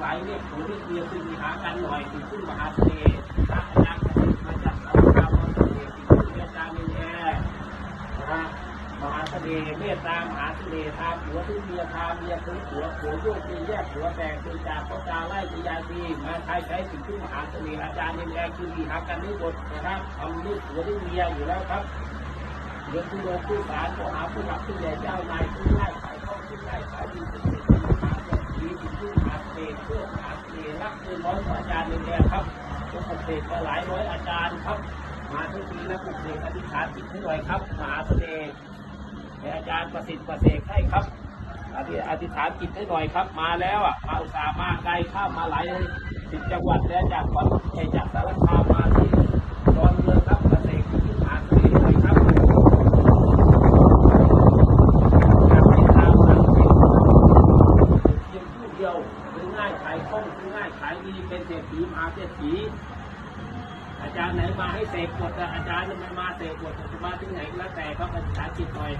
หลายเรียกผู้ที่เรียนขึ้นมีหากันหน่อยถึงขึ้นมหาเสน่ห์พระอาจารย์มาจากสารคามมาเสน่ห์ถึงขึ้นอาจารย์มีแอร์นะฮะมหาเสน่ห์เมตตามหาเสน่ห์ทาผัวทุกเมียทาเมียถึงผัวผัวโยกตีแยกผัวแตกตีจากพ่อตาไล่ตียาตีมาใช้ใช้ถึงขึ้นมหาเสน่ห์อาจารย์มีแอร์คือมีหากันไม่หมดนะครับทำลูกผัวลูกเมียอยู่แล้วครับเรื่องผู้โลผู้สารผู้หาผู้หลักผู้ใหญ่เจ้านายผู้ง่ายขายข้องผู้ง่ขายดี เงินร้อยกว่าอาจารย์เลยเนี่ยครับทุกเศรษฐีหลายร้อยอาจารย์ครับ มาทุกทีนะปลุกเสกอธิษฐานจิตให้หน่อยครับมหาเสน่ห์อาจารย์ประสิทธิ์ประเสกให้ครับอธิอธิษฐานจิตให้หน่อยครับ มาแล้วอะมาอุตส่าห์มาไกลข้ามมาหลายสิบจังหวัดแล้วจากขอนแก่นจากสารคามมาที่ดอนเมืองครับประเสกที่มหาเสน่ห์หน่อยครับ การติดตามทางเพจเพียงผู้เดียวซื้อง่าย ขายคล่องซื้อง่ายขายดีเป็นเศรษฐีมหาเศรษฐีอาจารย์ไหนมาให้เสกกดอาจารย์ไม่มาเสกกดจะมาที่ไหนก็แล้วแต่ครับอาจารย์จิตหน่อย